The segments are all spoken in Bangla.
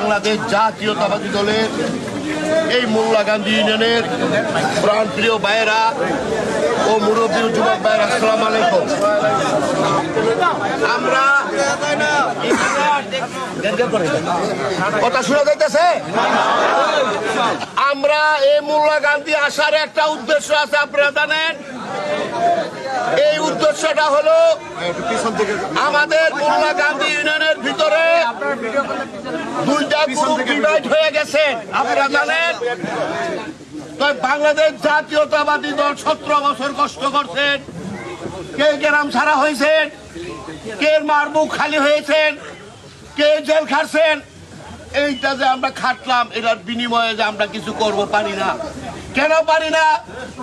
বাংলাদেশ জাতীয়তাবাদী দলের এই মোল্লা গান্ধী ইউনিয়নের প্রাণপ্রিয় ভাইয়েরা ও মুরব্বী যুবক ভাইয়েরা, আসসালাম আলাইকুম আমরা কথা শোনা যাইতেছে? আমরা এই মোল্লা গান্ধী আসার একটা উদ্দেশ্য আছে, আপনারা জানেন? এই উদ্দেশ্যটা হলো আমাদের মোল্লা গান্ধী ইউনিয়নের ভিতরে দুইটা গ্রুপ ডিভাইড হয়ে গেছে, আপনারা জানেন? বাংলাদেশ জাতীয়তাবাদী দল সতেরো বছর কষ্ট করছেন, কে গ্রাম ছাড়া হয়েছেন, কে মারবুক খালি হয়েছেন কে জেল খাটছেন? এইটা যে আমরা খাটলাম, এটার বিনিময়ে যে আমরা কিছু করব, পারি না। কেন পারি না?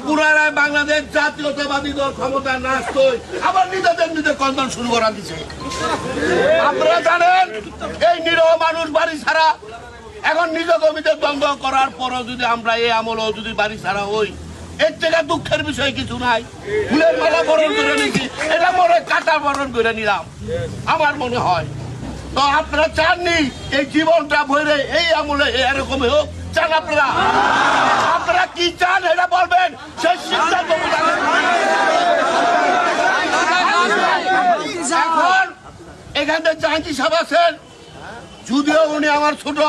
পুনরায় বাংলাদেশ জাতীয়তাবাদী দল ক্ষমতা না আবার নিজেদের নিজে কন্দন শুরু করা দিছে। আপনারা জানেন, এই নিরহ মানুষ বাড়ি ছাড়া, এখন নিজ জমিতে দ্বন্দ্ব করার পরও যদি আমরা এই আমলও যদি বাড়ি ছাড়া হই, এর থেকে দুঃখের বিষয় কিছু নাই। ফুলের মালা বরণ করে নিছি, এটা মনে কাটা বরণ করে নিলাম। আমার মনে হয় তো আপনারা চাননি এই জীবনটা ভরে এই আমলে এরকম হোক, চান আপনারা? আপনারা কি চান এটা বলবেন? সেই সিদ্ধান্ত এখন সাহেব আছেন, যদিও উনি আমার ছোট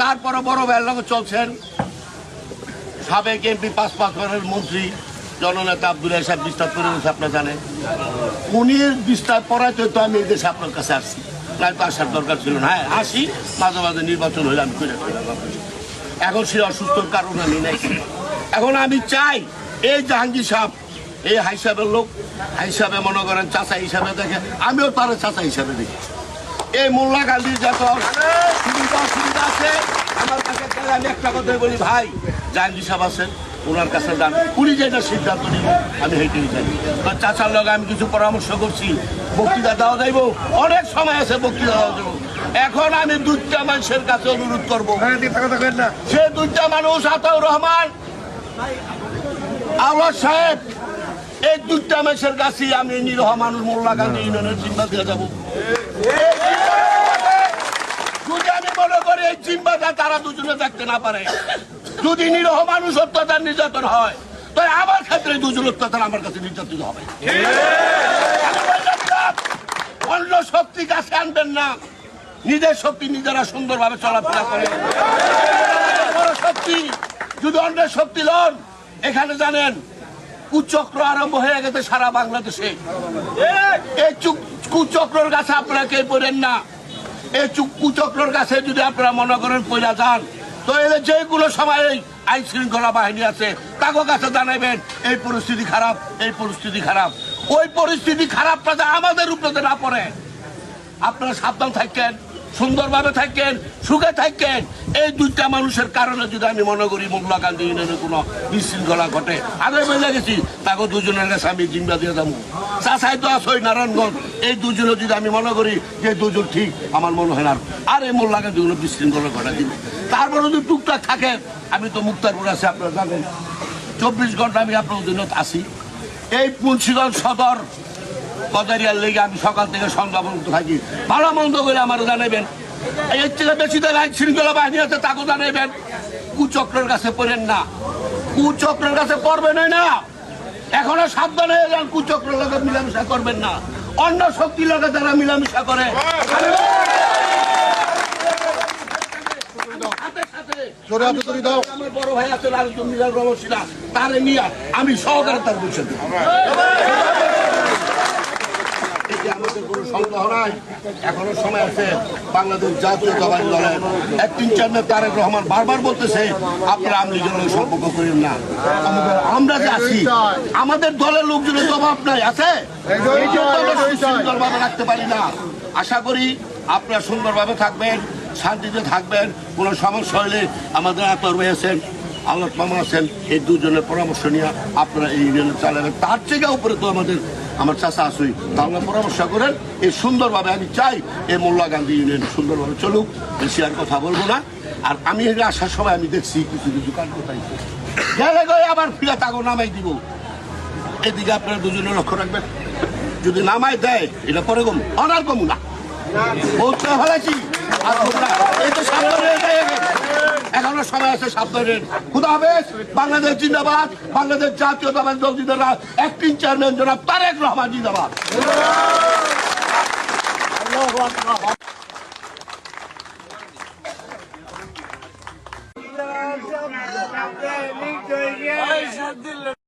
তারপরে বড় লগে চলছেন। সাবেক এমপি পাঁচ পাঁচ বারের মন্ত্রী, জননেতা আব্দুল সাহেব বিস্তার করে আপনার জানেন। উনি বিস্তার পড়াইতে তো আমি এই দেশে আপনার কাছে আসছি। তো আসার দরকার ছিল না হ্যাঁ আসি, মাঝে মাঝে নির্বাচন হলে আমি করে এখন সে অসুস্থর কারণ আমি নাই। এখন আমি চাই, এই জাহাঙ্গীর সাহেব, এই হাই সাহেবের লোক, হাই সাহেবে মনে করেন চাচা হিসাবে দেখে, আমিও তার চাচা হিসাবে দেখি। এই মোল্লা গান্ধীর যত সুবিধা অসুবিধা আছে, আমার কাছে আমি একটা কথাই বলি, ভাই, জাহাঙ্গীর সাহেব আছেন ওনার কাছে যান। উনি যেটা সিদ্ধান্ত নিব, আমি হেঁটেই যাই। তো চাচার লগে আমি কিছু পরামর্শ করছি। বক্তৃতা দেওয়া যাইব? অনেক সময় আছে বক্তৃতা দেওয়া যাব এখন আমি দুইটা মানুষের কাছে অনুরোধ করব। সে দুইটা মানুষ আতাউর রহমান আল্লাহ সাহেব, এই দুইটা মানুষের কাছে আমি নিরহ মানুষ মোল্লা গান্ধী ইউনিয়নের জিম্মা দিয়ে যাব যদি আমি মনে করি এই জিম্মাটা তারা দুজনে দেখতে না পারে। যদি নিরহ মানুষ অত্যাচার নির্যাতন হয় তাই আমার ক্ষেত্রে দুজন অত্যাচার আমার কাছে নির্যাতিত হবে। অন্য শক্তি কাছে আনবেন না। নিজের শক্তি নিজেরা সুন্দরভাবে চলাফেরা করে। শক্তি, যদি অন্যের শক্তি লন, এখানে জানেন, কুচক্র আরম্ভ হয়ে গেছে সারা বাংলাদেশে। এই চুক- কুচক্রর কাছে আপনারা কে পড়েন না। এই চুক কুচক্রর কাছে যদি আপনারা মনে করেন পয়লা যান তো এদের যেগুলো এই আইন শৃঙ্খলা বাহিনী আছে তাকে কাছে জানাবেন এই পরিস্থিতি খারাপ, এই পরিস্থিতি খারাপ। ওই পরিস্থিতি খারাপটা আমাদের উপরে না পড়ে। আপনারা সাবধান থাকেন। সুন্দরভাবে থাকেন, সুখে থাকেন। এই দুইটা মানুষের কারণে যদি আমি মনে করি মোল্লা গান্ধী ইউনিয়নে কোনো বিশৃঙ্খলা ঘটে, আগে বেজে গেছি, তাকে দুজনের কাছে আমি জিম্বা দিয়ে যাব চাষাই তো আসই নারায়ণগঞ্জ। এই দুজনে যদি আমি মনে করি যে দুজন ঠিক, আমার মনে হয় না। আর এই মোল্লা গান্ধী কোনো বিশৃঙ্খলা ঘটা দিবে তারপরে যদি টুকটাক থাকে, আমি তো মুক্তারপুর আছি, আপনারা জানেন। চব্বিশ ঘণ্টা আমি আপনার জন্য আসি এই মুন্সিগঞ্জ সদর কদারিয়ার লেগে আমি সকাল থেকে সন্ধ্যা পর্যন্ত থাকি। ভালো মন্দ করে আমার জানাবেন এর থেকে বেশি তো আইন শৃঙ্খলা বাহিনী আছে তাকে জানাবেন কুচক্রের কাছে পড়েন না। কুচক্রের কাছে পড়বেন না। এখনও সাবধান হয়ে যান কুচক্রের লোকের মিলামিশা করবেন না। অন্য শক্তি লোকের যারা মিলামিশা করে সাথে সাথে আমার বড় ভাই আছে লালচন্দ মিলাল রমসিলা তারে নিয়ে আমি সহকারে তার বসে দেব এই আমাদের এখনও সময় আছে বাংলাদেশ দলের তারেক রহমান বারবার বলতেছে, আপনারা সম্পর্ক না। আমরা আমাদের দলের লোকজনের জবাব নাই, আছে? রাখতে পারি না। আশা করি আপনারা সুন্দরভাবে থাকবেন, শান্তিতে থাকবেন, কোনো সমস্যা হলে আমাদের আতর আছেন আল্লাহ মামা আছেন, এই দুজনের পরামর্শ নিয়ে আপনারা এই ইউনিয়নে চালাবেন। তার থেকে উপরে তো আমাদের আমার চাষা আসুই তাহলে পরামর্শ করেন, এই সুন্দরভাবে আমি চাই, এই মোল্লা গান্ধী ইউনিয়ন সুন্দরভাবে চলুক বেশি আর কথা বলব না। আর আমি আসার সময় আমি দেখছি কিছু কিছু কাজ কোথায় গেলে আবার ফিরে তাকে নামাই দিব। এদিকে আপনারা দুজনে লক্ষ্য রাখবেন। যদি নামাই দেয়, এটা পরে কম। অনার কম না। বলতে ফেলেছি আর এই তো সামনে আছে সাবধানের খুদা হাফেজ, বাংলাদেশ জিন্দাবাদ, বাংলাদেশ জাতীয়তাবাদী দল জিন্দাবাদ। অ্যাক্টিং চেয়ারম্যান জনাব তারেক রহমান জিন্দাবাদ।